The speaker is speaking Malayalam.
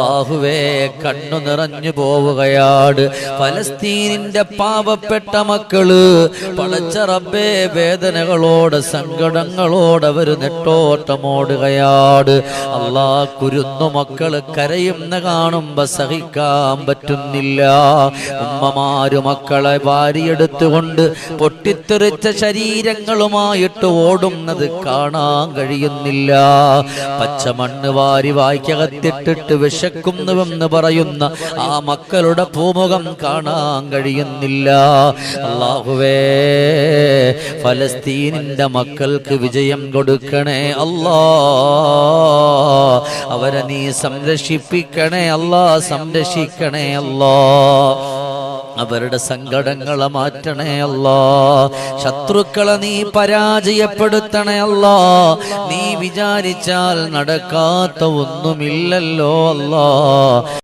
അള്ളാഹുവേ കണ്ണു നിറഞ്ഞു പോവുകയാണ് ഫലസ്തീനിന്റെ പാവപ്പെട്ട മക്കൾ പടച്ച റബ്ബേ വേദനകളോട് സങ്കടങ്ങളോട് അവർ നെട്ടോട്ടമോടുകയാണ് അള്ളാ കുരുന്നു മക്കൾ കരയുന്ന കാണുമ്പോ സഹിക്കാൻ പറ്റുന്നില്ല. ഉമ്മമാര് മക്കളെ വാരിയെടുത്തുകൊണ്ട് പൊട്ടിത്തെറിച്ച ശരീരങ്ങളുമായിട്ട് ഓടുന്നത് കാണാൻ കഴിയുന്നില്ല. പച്ചമണ്ണ് വാരി വായിക്കകത്തിട്ടിട്ട് വിശക്കുന്നുവെന്ന് പറയുന്ന ആ മക്കളുടെ പൂമുഖം കാണാൻ കഴിയുന്നില്ല. അള്ളാഹുവേ ഫലസ്തീനിന്റെ മക്കൾക്ക് വിജയം കൊടുക്കണേ അല്ലാ. അവരെ നീ സംരക്ഷിപ്പിക്കണേ അല്ലാ സംരക്ഷിക്കണേ അല്ലാ. അവരുടെ സങ്കടങ്ങളെ മാറ്റണേ അല്ലോ. ശത്രുക്കളെ നീ പരാജയപ്പെടുത്തണേ അല്ലോ. നീ വിചാരിച്ചാൽ നടക്കാത്ത ഒന്നുമില്ലല്ലോ അല്ലാ.